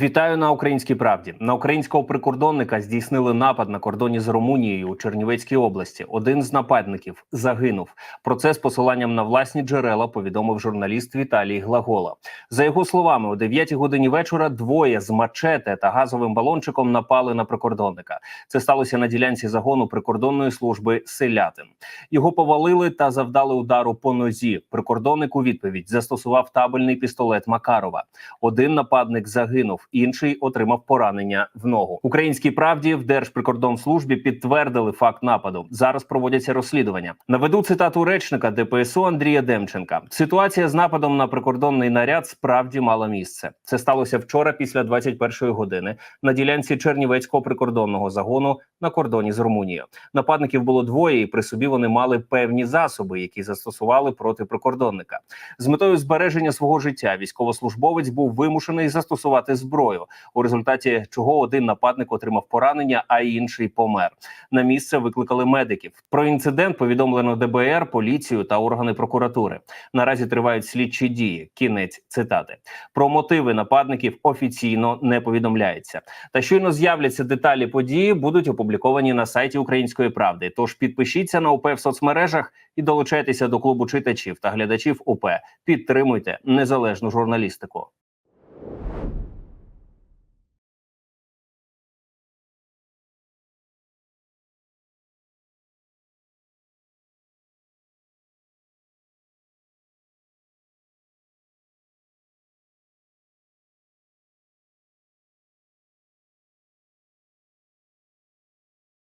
Вітаю на українській правді. На українського прикордонника здійснили напад на кордоні з Румунією у Чернівецькій області. Один з нападників загинув. Про це з посиланням на власні джерела повідомив журналіст Віталій Глагола. За його словами, о 9 годині вечора двоє з мачете та газовим балончиком напали на прикордонника. Це сталося на ділянці загону прикордонної служби Селятин. Його повалили та завдали удару по нозі. Прикордонник у відповідь застосував табельний пістолет Макарова. Один нападник загинув, інший отримав поранення в ногу. Українській правді в Держприкордонслужбі підтвердили факт нападу. Зараз проводяться розслідування. Наведу цитату речника ДПСУ Андрія Демченка. Ситуація з нападом на прикордонний наряд справді мала місце. Це сталося вчора після 21-ї години на ділянці Чернівецького прикордонного загону на кордоні з Румунією. Нападників було двоє, і при собі вони мали певні засоби, які застосували проти прикордонника. З метою збереження свого життя військовослужбовець був вимушений застосувати зброю, у результаті чого один нападник отримав поранення, а інший помер. На місце викликали медиків. Про інцидент повідомлено ДБР, поліцію та органи прокуратури. Наразі тривають слідчі дії. Кінець цитати. Про мотиви нападників офіційно не повідомляється. Та щойно з'являться деталі події, будуть опубліковані на сайті Української правди. Тож підпишіться на УП в соцмережах і долучайтеся до клубу читачів та глядачів УП. Підтримуйте незалежну журналістику.